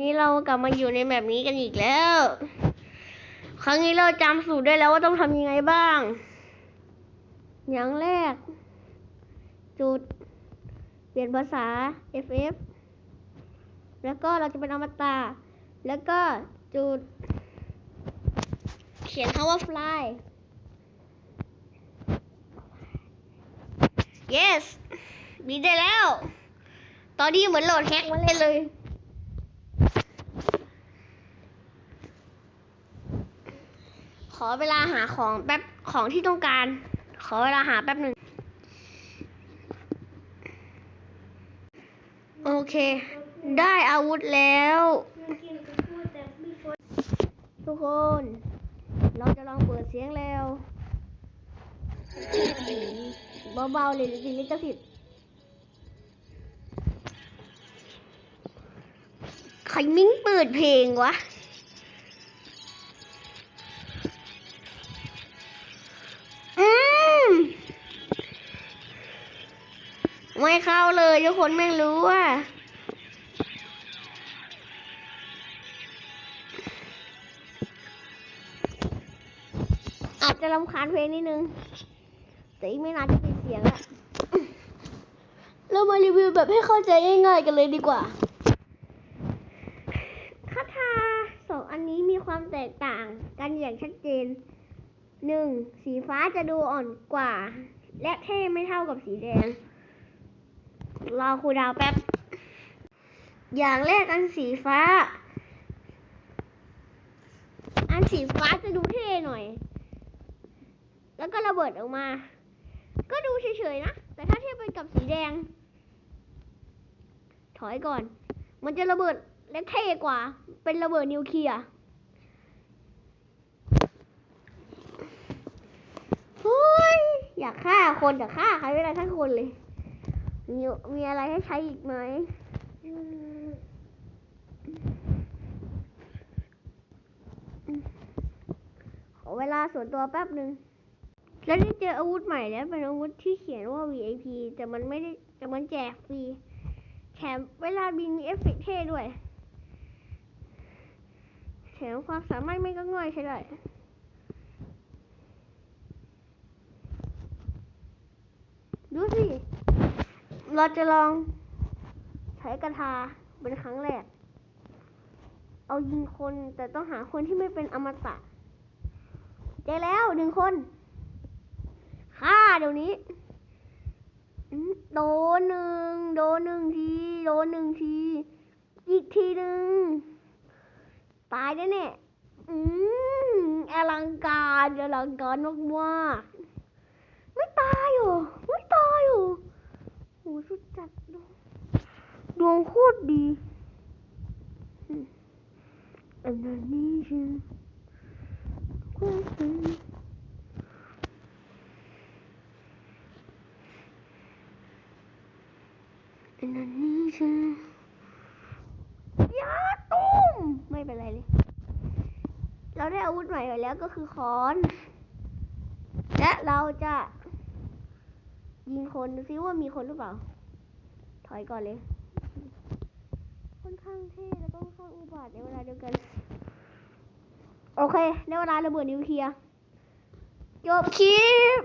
นี่เรากลับมาอยู่ในแบบนี้กันอีกแล้ว ครั้งนี้เราจำสูตรได้แล้วว่าต้องทำยังไงบ้าง อย่างแรก จุด เปลี่ยนภาษา FF แล้วก็เราจะเป็นอมตะแล้วก็จุด เขียนคำว่า fly yes บินได้แล้ว ตอนนี้เหมือนโหลดแฮกมาเล่นเลย อเวลาหาของแป๊บของที่ต้องการ ขอเวลาหาแป๊บหนึ่งโอเค ได้อาวุธแล้ว ทุกคน เราจะลองเปิดเสียงแล้ว เบาๆเลยสิลิขสิทธิ์ใครมิ้งเปิดเพลงวะ ไม่เข้าเลยทุกคนไม่รู้ว่าอาจจะรำคาญเพลงนิดนึง แต่อีกไม่นานจะปิดเสียงอะเรามารีวิวแบบให้เข้าใจง่ายๆกันเลยดีกว่าคาถาสองอันนี้มีความแตกต่างกันอย่างชัดเจนหนึ่งสีฟ้าจะดูอ่อนกว่า และเท่ไม่เท่ากับสีแดง รอครูดาวแป๊บ อย่างแรกอันสีฟ้า อันสีฟ้าจะดูเท่หน่อย แล้วก็ระเบิดออกมา ก็ดูเฉยๆนะ แต่ถ้าเทียบไปกับสีแดง ถอยก่อน มันจะระเบิดและเท่กว่า เป็นระเบิดนิวเคลียร์เฮ้ยอยากฆ่าคนอยากฆ่าใครไม่ได้ทั้งคนเลย มีมีอะไรให้ใช้อีกไหมขอเวลาส่วนตัวแป๊บหนึ่งแล้วได้เจออาวุธใหม่แล้วเป็นอาวุธที่เขียนว่า VIP แต่มันไม่ได้แต่มันแจกฟรีแถมเวลาบินมีเอฟเฟกต์เท่ด้วยแถมความสามารถไม่ก็ง่อยใช่ได้ดูสิ เราจะลองใช้กระทาเป็นครั้งแรก เอายิงคนแต่ต้องหาคนที่ไม่เป็นอมตะเจอแล้วหนึ่งคนฆ่าเดี๋ยวนี้โดนหนึ่งโดนหนึ่งที โดนหนึ่งที อีกทีหนึ่งตายแน่แน่ๆอืมอลังการอลังการมากๆไม่ตายหรอไม่ตายหรอ สุดจัดดวงดวงโคตรดีอันนี้ฉันก็เป็นอันนี้ฉันยาตุ้มไม่เป็นไรเลย เราได้อาวุธใหม่ไปแล้วก็คือค้อน และเราจะ ยิงคนซิว่ามีคนหรือเปล่า ถอยก่อนเลย ค่อนข้างเท่แล้วก็ค่อนข้างอุบาทในเวลาเดียวกัน โอเคในเวลาระเบิดนิวเคลียร์จบคลิป